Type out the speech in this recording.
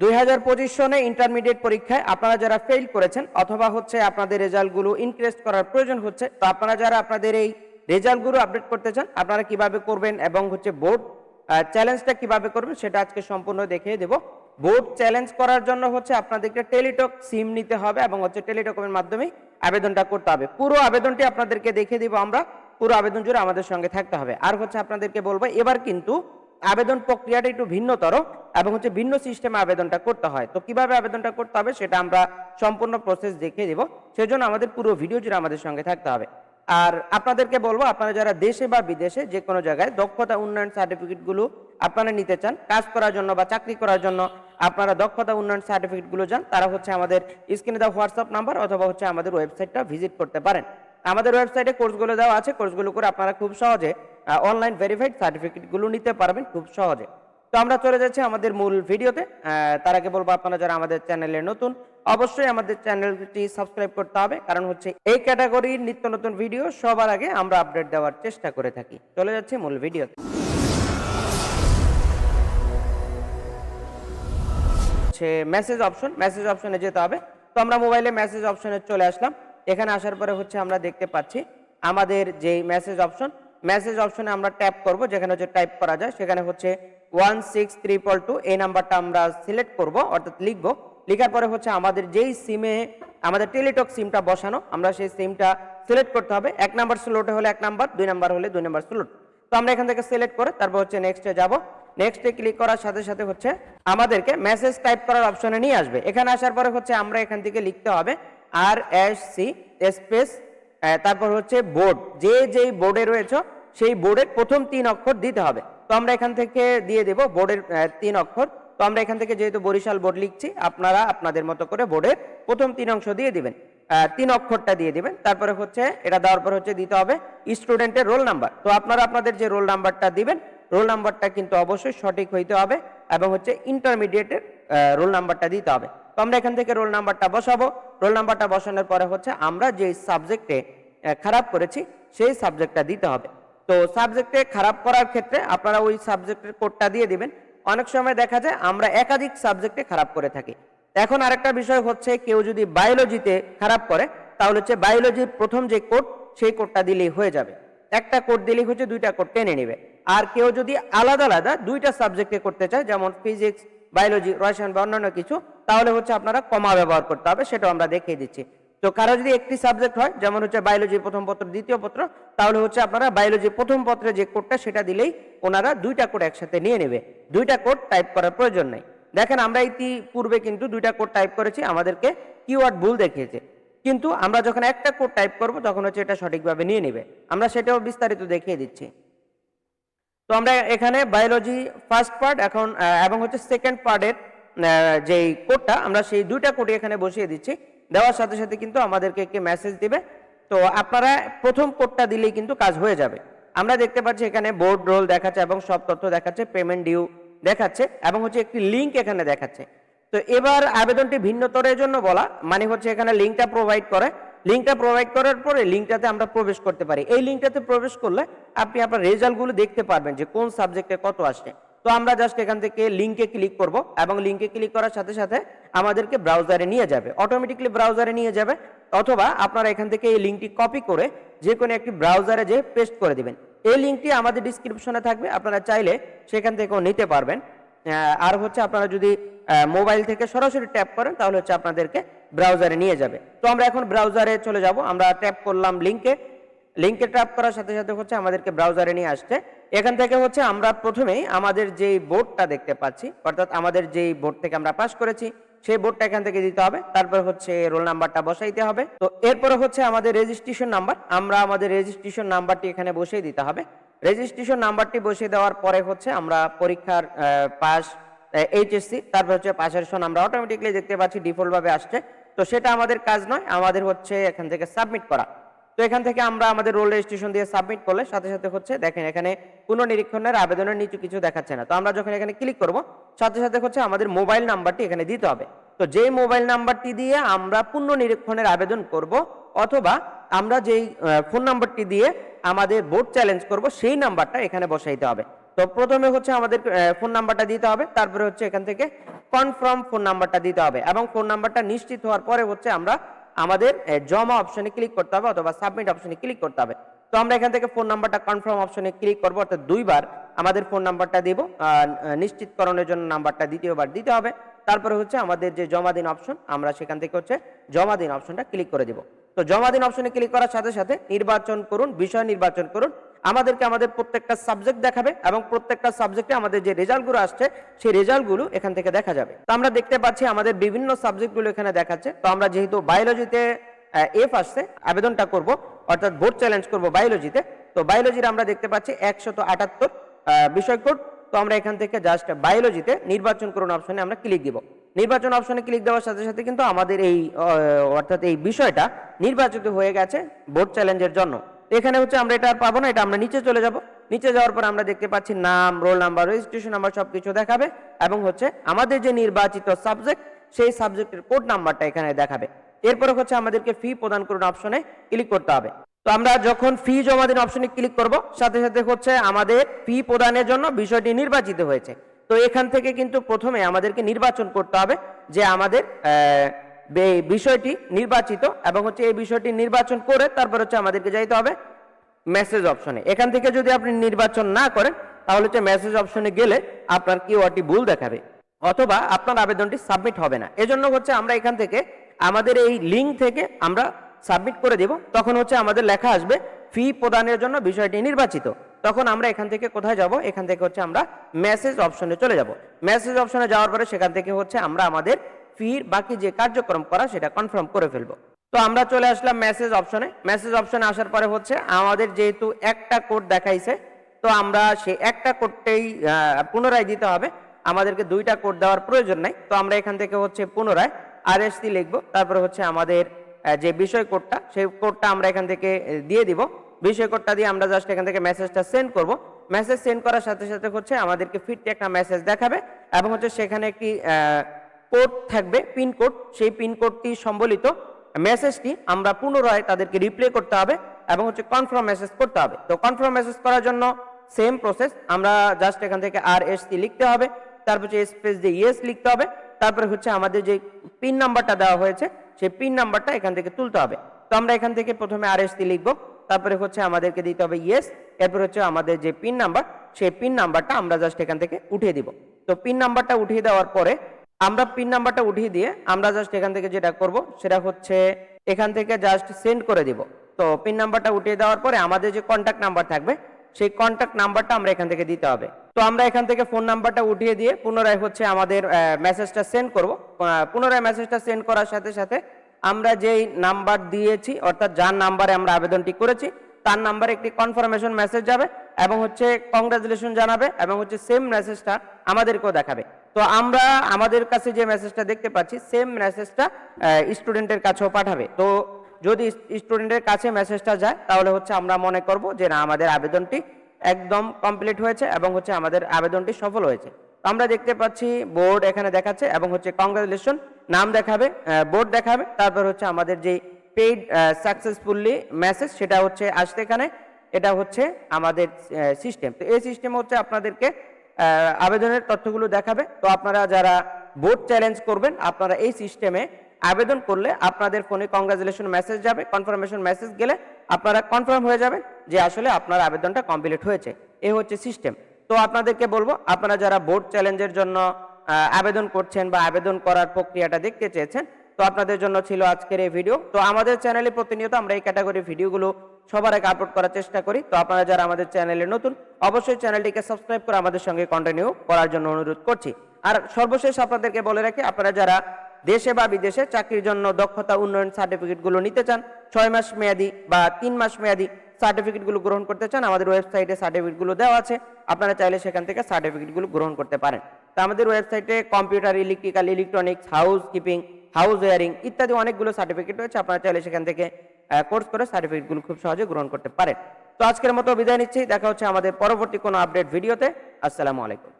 দুই হাজার পঁচিশ সনে ইন্টারমিডিয়েট পরীক্ষায় আপনারা যারা ফেল করেছেন অথবা হচ্ছে আপনাদের রেজাল্টগুলো ইনক্রিজ করার প্রয়োজন হচ্ছে, তো আপনারা যারা আপনাদের এই রেজাল্টগুলো আপডেট করতে চান, আপনারা কীভাবে করবেন এবং হচ্ছে বোর্ড চ্যালেঞ্জটা কীভাবে করবেন সেটা আজকে সম্পূর্ণ দেখিয়ে দেব। বোর্ড চ্যালেঞ্জ করার জন্য হচ্ছে আপনাদেরকে টেলিটক সিম নিতে হবে এবং হচ্ছে টেলিটকের মাধ্যমে আবেদনটা করতে হবে। পুরো আবেদনটি আপনাদেরকে দেখিয়ে দিব আমরা, পুরো আবেদন জুড়ে আমাদের সঙ্গে থাকতে হবে। আর হচ্ছে আপনাদেরকে বলব, এবার কিন্তু আবেদন প্রক্রিয়াটা একটু ভিন্নতর এবং হচ্ছে ভিন্ন সিস্টেমে আবেদনটা করতে হয়। তো কীভাবে আবেদনটা করতে হবে সেটা আমরা সম্পূর্ণ প্রসেস দেখিয়ে দিব। সেজন্য আমাদের পুরো ভিডিও জুড়ে আমাদের সঙ্গে থাকতে হবে। আর আপনাদেরকে বলব, আপনারা যারা দেশে বা বিদেশে যে কোনো জায়গায় দক্ষতা উন্নয়ন সার্টিফিকেটগুলো আপনারা নিতে চান, কাজ করার জন্য বা চাকরি করার জন্য আপনারা দক্ষতা উন্নয়ন সার্টিফিকেটগুলো যান তারা হচ্ছে আমাদের স্ক্রিনে দেওয়া হোয়াটসঅ্যাপ নাম্বার অথবা হচ্ছে আমাদের ওয়েবসাইটটা ভিজিট করতে পারেন। আমাদের ওয়েবসাইটে কোর্সগুলো দেওয়া আছে। কোর্সগুলো করে আপনারা খুব সহজে অনলাইন ভেরিফাইড সার্টিফিকেটগুলো নিতে পারবেন খুব সহজে। তো আমরা চলে যাচ্ছি আমাদের মূল ভিডিওতে। তার আগে বলব আপনারা যারা আমাদের চ্যানেলে নতুন, অবশ্যই আমাদের চ্যানেলটি সাবস্ক্রাইব করতে হবে। কারণ হচ্ছে এই ক্যাটাগরির নিত্য নতুন ভিডিও সবার আগে আমরা আপডেট দেওয়ার চেষ্টা করে থাকি। চলে যাচ্ছি মূল ভিডিওতে। মেসেজ অপশন মেসেজ অপশনে যেতে হবে। তো আমরা মোবাইলে মেসেজ অপশনে চলে আসলাম। এখানে আসার পরে হচ্ছে আমরা দেখতে পাচ্ছি আমাদের যে মেসেজ অপশন মেসেজ অপশনে আমরা ট্যাপ করব, যেখানে হচ্ছে টাইপ করা যায়, সেখানে হচ্ছে ওয়ান সিক্স ট্রিপল টু এই নাম্বারটা আমরা সিলেক্ট করব, অর্থাৎ লিখব। লেখার পরে হচ্ছে আমাদের যেই সিমে আমাদের টেলিটক সিমটা বসানো, আমরা সেই সিমটা সিলেক্ট করতে হবে। এক নাম্বার স্লোটে হলে এক নাম্বার দুই নাম্বার হলে দুই নাম্বার স্লোট তো আমরা এখান থেকে সিলেক্ট করে তারপর হচ্ছে নেক্সটে যাব। নেক্সটে ক্লিক করার সাথে সাথে হচ্ছে আমাদেরকে মেসেজ টাইপ করার অপশনে নিয়ে আসবে। এখানে আসার পরে হচ্ছে আমরা এখান থেকে লিখতে হবে আর এস সি স্পেস তারপর হচ্ছে বোর্ড। যে যেই বোর্ডে রয়েছে, সেই বোর্ডের প্রথম তিন অক্ষর দিতে হবে। তো আমরা এখান থেকে দিয়ে দেব বোর্ডের তিন অক্ষর। তো আমরা এখান থেকে যেহেতু বরিশাল বোর্ড লিখছি, আপনারা আপনাদের মতো করে বোর্ডের প্রথম তিন অংশ দিয়ে দিবেন। তিন অক্ষরটা দিয়ে দিবেন। তারপরে হচ্ছে এটা দেওয়ার পর হচ্ছে দিতে হবে স্টুডেন্টের রোল নাম্বার। তো আপনারা আপনাদের যে রোল নাম্বারটা দিবেন, রোল নাম্বারটা কিন্তু অবশ্যই সঠিক হইতে হবে এবং হচ্ছে ইন্টারমিডিয়েটের রোল নাম্বারটা দিতে হবে। আমরা এখান থেকে রোল নাম্বারটা বসাবো। রোল নাম্বারটা বসানোর পরে হচ্ছে আমরা যে সাবজেক্টে খারাপ করেছি, সেই সাবজেক্টটা দিতে হবে। তো সাবজেক্টে খারাপ করার ক্ষেত্রে আপনারা ওই সাবজেক্টের কোডটা দিয়ে দিবেন। অনেক সময় দেখা যায় আমরা একাধিক সাবজেক্টে খারাপ করে থাকি। এখন আরেকটা বিষয় হচ্ছে কেউ যদি বায়োলজিতে খারাপ করে, তাহলে হচ্ছে বায়োলজির প্রথম যে কোড সেই কোডটা দিলেই হয়ে যাবে। একটা কোড দিলেই হচ্ছে দুইটা কোড টেনে নেবে। আর কেউ যদি আলাদা আলাদা দুইটা সাবজেক্টে করতে চায়, যেমন ফিজিক্স বায়োলজি রসায়ন বা অন্যান্য কিছু, তাহলে হচ্ছে আপনারা কমা ব্যবহার করতে হবে, সেটাও আমরা দেখিয়ে দিচ্ছি। তো কারও যদি একটি সাবজেক্ট হয়, যেমন হচ্ছে বায়োলজি প্রথম পত্র, দ্বিতীয় পত্র, তাহলে হচ্ছে আপনারা বায়োলজি প্রথম পত্রে যে কোডটা সেটা দিলেই ওনারা দুইটা কোড একসাথে নিয়ে নেবে। দুইটা কোড টাইপ করার প্রয়োজন নেই। দেখেন, আমরা ইতিপূর্বে কিন্তু দুইটা কোড টাইপ করেছি, আমাদেরকে কিওয়ার্ড ভুল দেখিয়েছে। কিন্তু আমরা যখন একটা কোড টাইপ করব, তখন হচ্ছে এটা সঠিকভাবে নিয়ে নেবে। আমরা সেটাও বিস্তারিত দেখিয়ে দিচ্ছি। তো আমরা এখানে বায়োলজি ফার্স্ট পার্ট এখন এবং হচ্ছে সেকেন্ড পার্টের যেই কোডটা আমরা সেই দুইটা কোডই এখানে বসিয়ে দিচ্ছি। দেওয়ার সাথে সাথে কিন্তু আমাদেরকে একটি মেসেজ দিবে। তো আপনারা প্রথম কোডটা দিলেই কিন্তু কাজ হয়ে যাবে। আমরা দেখতে পাচ্ছি এখানে বোর্ড রোল দেখাচ্ছে এবং সব তথ্য দেখাচ্ছে পেমেন্ট ডিউ দেখাচ্ছে, এবং হচ্ছে একটি লিঙ্ক এখানে দেখাচ্ছে। তো এবার আবেদনটি ভিন্নতরের জন্য বলা মানে হচ্ছে এখানে লিঙ্কটা প্রোভাইড করে। লিঙ্কটা প্রোভাইড করার পরে লিঙ্কটাতে আমরা প্রবেশ করতে পারি। এই লিঙ্কটাতে প্রবেশ করলে আপনি আপনার রেজাল্টগুলো দেখতে পারবেন যে কোন সাবজেক্টে কত আসছে। তো আমরা জাস্ট এখান থেকে লিঙ্কে ক্লিক করব এবং লিঙ্কে ক্লিক করার সাথে সাথে আমাদেরকে ব্রাউজারে নিয়ে যাবে। অটোমেটিকলি ব্রাউজারে নিয়ে যাবে অথবা আপনারা এখান থেকে এই লিঙ্কটি কপি করে যে কোনো একটি ব্রাউজারে যে পেস্ট করে দিবেন। এই লিঙ্কটি আমাদের ডিসক্রিপশনে থাকবে, আপনারা চাইলে সেখান থেকেও নিতে পারবেন। আর হচ্ছে আপনারা যদি মোবাইল থেকে সরাসরি ট্যাপ করেন, তাহলে হচ্ছে আপনাদেরকে ব্রাউজারে নিয়ে যাবে। তো আমরা এখন ব্রাউজারে চলে যাব। আমরা ট্যাপ করলাম লিঙ্কে লিঙ্কে ট্যাপ করার সাথে সাথে হচ্ছে আমাদেরকে ব্রাউজারে নিয়ে আসছে। এখান থেকে হচ্ছে আমরা প্রথমেই আমাদের যেই বোর্ডটা দেখতে পাচ্ছি, অর্থাৎ আমাদের যেই বোর্ড থেকে আমরা পাস করেছি, সেই বোর্ডটা এখান থেকে দিতে হবে। তারপর হচ্ছে রোল নাম্বারটা বসাইতে হবে। তো এরপরে হচ্ছে আমাদের রেজিস্ট্রেশন নাম্বার আমরা আমাদের রেজিস্ট্রেশন নাম্বারটি এখানে বসিয়ে দিতে হবে। রেজিস্ট্রেশন নাম্বারটি বসিয়ে দেওয়ার পরে হচ্ছে আমরা পরীক্ষার পাস এইচএসসি তারপর হচ্ছে পাশের সন আমরা অটোমেটিকলি দেখতে পাচ্ছি ডিফল্টভাবে আসছে। তো সেটা আমাদের কাজ নয়, আমাদের হচ্ছে এখান থেকে সাবমিট করা। তো এখান থেকে আমরা আমাদের রোল রেজিস্ট্রেশন দিয়ে সাবমিট করলে সাথে সাথে হচ্ছে দেখেন এখানে কোনো পুনঃনিরীক্ষণের আবেদনের নিচু কিছু দেখাচ্ছে না। তো আমরা যখন এখানে ক্লিক করব, সাথে সাথে হচ্ছে আমাদের মোবাইল নাম্বারটি এখানে দিতে হবে। তো যেই মোবাইল নাম্বারটি দিয়ে আমরা পুনঃনিরীক্ষণের আবেদন করব, অথবা আমরা যেই ফোন নাম্বারটি দিয়ে আমাদের বোর্ড চ্যালেঞ্জ করব, সেই নাম্বারটা এখানে বসাইতে হবে। তো প্রথমে হচ্ছে আমাদের ফোন নাম্বারটা দিতে হবে, তারপরে হচ্ছে এখান থেকে কনফার্ম ফোন নাম্বারটা দিতে হবে এবং ফোন নাম্বারটা নিশ্চিত হওয়ার পরে হচ্ছে আমরা আমাদের জমা অপশনে ক্লিক করতে হবে অথবা সাবমিট অপশনে ক্লিক করতে হবে। তো আমরা এখান থেকে ফোন নাম্বারটা কনফার্ম অপশনে ক্লিক করব, অর্থাৎ দুইবার আমাদের ফোন নাম্বারটা দিব নিশ্চিতকরণের জন্য নাম্বারটা দ্বিতীয়বার দিতে হবে। তারপরে হচ্ছে আমাদের যে জমা দিন অপশন আমরা সেখান থেকে হচ্ছে জমা দিন অপশনটা ক্লিক করে দিব। তো জমা দিন অপশনে ক্লিক করার সাথে সাথে নির্বাচন করুন, বিষয় নির্বাচন করুন। আমাদেরকে আমাদের প্রত্যেকটা সাবজেক্ট দেখাবে এবং প্রত্যেকটা সাবজেক্টে আমাদের যে রেজাল্টগুলো আসছে, সেই রেজাল্টগুলো এখান থেকে দেখা যাবে। তো আমরা দেখতে পাচ্ছি আমাদের বিভিন্ন সাবজেক্টগুলো এখানে দেখাচ্ছে। তো আমরা যেহেতু বায়োলজিতে এফ আসছে, আবেদনটা করব, অর্থাৎ বোর্ড চ্যালেঞ্জ করব বায়োলজিতে তো। বায়োলজির আমরা দেখতে পাচ্ছি একশত আটাত্তর বিষয় কোড তো আমরা এখান থেকে জাস্ট বায়োলজিতে নির্বাচন করুন অপশনে আমরা ক্লিক দিব। নির্বাচন অপশনে ক্লিক দেওয়ার সাথে সাথে কিন্তু আমাদের এই অর্থাৎ এই বিষয়টা নির্বাচিত হয়ে গেছে বোর্ড চ্যালেঞ্জের জন্য। এখানে হচ্ছে আমরা এটা আর পাবো না, এটা আমরা নিচে চলে যাব। নিচে যাওয়ার পর আমরা দেখতে পাচ্ছি নাম, রোল নাম্বার রেজিস্ট্রেশন নাম্বার সবকিছু দেখাবে এবং হচ্ছে আমাদের যে নির্বাচিত সাবজেক্ট সেই সাবজেক্টের কোড নাম্বারটা এখানে দেখাবে। এরপরে হচ্ছে আমাদেরকে ফি প্রদান করুন অপশনে ক্লিক করতে হবে। তো আমরা যখন ফি জমা দিন অপশনে ক্লিক করব, সাথে সাথে হচ্ছে আমাদের ফি প্রদানের জন্য বিষয়টি নির্বাচিত হয়েছে। তো এখান থেকে কিন্তু প্রথমে আমাদেরকে নির্বাচন করতে হবে যে আমাদের বিষয়টি নির্বাচিত এবং হচ্ছে এই বিষয়টি নির্বাচন করে তারপর হচ্ছে আমাদেরকে যাইতে হবে মেসেজ অপশনে এখান থেকে যদি আপনি নির্বাচন না করেন, তাহলে হচ্ছে মেসেজ অপশনে গেলে আপনার কিওয়ার্ডটি ভুল দেখাবে অথবা আপনার আবেদনটি সাবমিট হবে না। এজন্য হচ্ছে আমরা এখান থেকে আমাদের এই লিঙ্ক থেকে আমরা সাবমিট করে দেব। তখন হচ্ছে আমাদের লেখা আসবে ফি প্রদানের জন্য বিষয়টি নির্বাচিত। তখন আমরা এখান থেকে কোথায় যাব? এখান থেকে হচ্ছে আমরা মেসেজ অপশনে চলে যাব। মেসেজ অপশনে যাওয়ার পরে সেখান থেকে হচ্ছে আমরা আমাদের ফির বাকি যে কার্যক্রম করা সেটা কনফার্ম করে ফেলব। তো আমরা চলে আসলাম মেসেজ অপশনে মেসেজ অপশনে আসার পরে হচ্ছে আমাদের যেহেতু একটা কোড দেখাইছে, তো আমরা সেই একটা কোডটাই পুনরায় দিতে হবে। আমাদেরকে দুইটা কোড দেওয়ার প্রয়োজন নাই। তো আমরা এখান থেকে হচ্ছে পুনরায় আর এস লিখব। তারপরে হচ্ছে আমাদের যে বিষয় কোডটা সেই কোডটা আমরা এখান থেকে দিয়ে দিব। বিষয় কোডটা দিয়ে আমরা জাস্ট এখান থেকে মেসেজটা সেন্ড করব। মেসেজ সেন্ড করার সাথে সাথে হচ্ছে আমাদেরকে ফিরতে একটা মেসেজ দেখাবে এবং হচ্ছে সেখানে একটি কোড থাকবে পিন কোড সেই পিন কোডটি সম্বলিত মেসেজটি আমরা পুনরায় তাদেরকে রিপ্লে করতে হবে এবং হচ্ছে কনফার্ম মেসেজ করতে হবে। তো কনফার্ম মেসেজ করার জন্য সেম প্রসেস আমরা জাস্ট এখান থেকে আর এস সি লিখতে হবে, তারপর হচ্ছে স্পেস দিয়ে ইয়েস লিখতে হবে, তারপরে হচ্ছে আমাদের যে পিন নাম্বারটা দেওয়া হয়েছে, সেই পিন নাম্বারটা এখান থেকে তুলতে হবে। তো আমরা এখান থেকে প্রথমে আর এস সি লিখব। তারপরে হচ্ছে আমাদেরকে দিতে হবে ইয়েস এরপর হচ্ছে আমাদের যে পিন নাম্বার সেই পিন নাম্বারটা আমরা জাস্ট এখান থেকে উঠিয়ে দিব। তো পিন নাম্বারটা উঠিয়ে দেওয়ার পরে আমরা পিন নাম্বারটা উঠিয়ে দিয়ে আমরা জাস্ট এখান থেকে যেটা করব, সেটা হচ্ছে এখান থেকে জাস্ট সেন্ড করে দিব। তো পিন নাম্বারটা উঠিয়ে দেওয়ার পরে আমাদের যে কন্ট্যাক্ট নাম্বার থাকবে, সেই কন্ট্যাক্ট নাম্বারটা আমরা এখান থেকে দিতে হবে। তো আমরা এখান থেকে ফোন নাম্বারটা উঠিয়ে দিয়ে পুনরায় হচ্ছে আমাদের মেসেজটা সেন্ড করব। পুনরায় মেসেজটা সেন্ড করার সাথে সাথে আমরা যেই নাম্বার দিয়েছি, অর্থাৎ যার নাম্বারে আমরা আবেদনটি করেছি, তার নাম্বারে একটি কনফার্মেশন মেসেজ যাবে এবং হচ্ছে কংগ্রাচুলেশন জানাবে এবং হচ্ছে সেম মেসেজটা আমাদেরকেও দেখাবে। তো আমরা আমাদের কাছে যে মেসেজটা দেখতে পাচ্ছি সেম মেসেজটা স্টুডেন্টের কাছেও পাঠাবে। তো যদি স্টুডেন্টের কাছে মেসেজটা যায়, তাহলে হচ্ছে আমরা মনে করব যে না, আমাদের আবেদনটি একদম কমপ্লিট হয়েছে এবং হচ্ছে আমাদের আবেদনটি সফল হয়েছে। আমরা দেখতে পাচ্ছি বোর্ড এখানে দেখাচ্ছে এবং হচ্ছে কংগ্রাচুলেশন, নাম দেখাবে বোর্ড দেখাবে। তারপর হচ্ছে আমাদের যে পেইড সাকসেসফুলি মেসেজ, সেটা হচ্ছে আসতে এখানে। এটা হচ্ছে আমাদের সিস্টেম। তো এই সিস্টেম হচ্ছে আপনাদেরকে আবেদনের তথ্যগুলো দেখাবে। তো আপনারা যারা বোর্ড চ্যালেঞ্জ করবেন, আপনারা এই সিস্টেমে আবেদন করলে আপনাদের ফোনে কংগ্রাচুলেশন মেসেজ যাবে, কনফার্মেশন মেসেজ গেলে আপনারা কনফার্ম হয়ে যাবেন যে আসলে আপনার আবেদনটা কমপ্লিট হয়েছে। এ হচ্ছে সিস্টেম। তো আপনাদেরকে বলব, আপনারা যারা বোর্ড চ্যালেঞ্জের জন্য আবেদন করছেন বা আবেদন করার প্রক্রিয়াটা দেখতে চেয়েছেন, তো আপনাদের জন্য ছিল আজকের এই ভিডিও তো আমাদের চ্যানেলে প্রতিনিয়ত আমরা এই ক্যাটাগরি ভিডিওগুলো সবার আগে আপলোড করার চেষ্টা করি। তো আপনারা যারা আমাদের চ্যানেলে নতুন, অবশ্যই চ্যানেলটিকে সাবস্ক্রাইব করে আমাদের সঙ্গে কন্টিনিউ করার জন্য অনুরোধ করছি। আর সর্বশেষ আপনাদেরকে বলে রাখি, আপনারা যারা দেশে বা বিদেশে চাকরির জন্য দক্ষতা উন্নয়ন সার্টিফিকেটগুলো নিতে চান, ছয় মাস মেয়াদি বা তিন মাস মেয়াদি সার্টিফিকেটগুলো গ্রহণ করতে চান, আমাদের ওয়েবসাইটে সার্টিফিকেটগুলো দেওয়া আছে। আপনারা চাইলে সেখান থেকে সার্টিফিকেটগুলো গ্রহণ করতে পারেন। তো আমাদের ওয়েবসাইটে computer, electrical, electronics, housekeeping, house wiring ইত্যাদি অনেকগুলো সার্টিফিকেট রয়েছে। আপনারা চাইলে সেখান থেকে কোর্স করে সার্টিফিকেটগুলো খুব সহজে গ্রহণ করতে পারেন। তো আজকের মতো বিদায় নিচ্ছি। দেখা হচ্ছে আমাদের পরবর্তী কোনো আপডেট ভিডিওতে। আসসালামু আলাইকুম।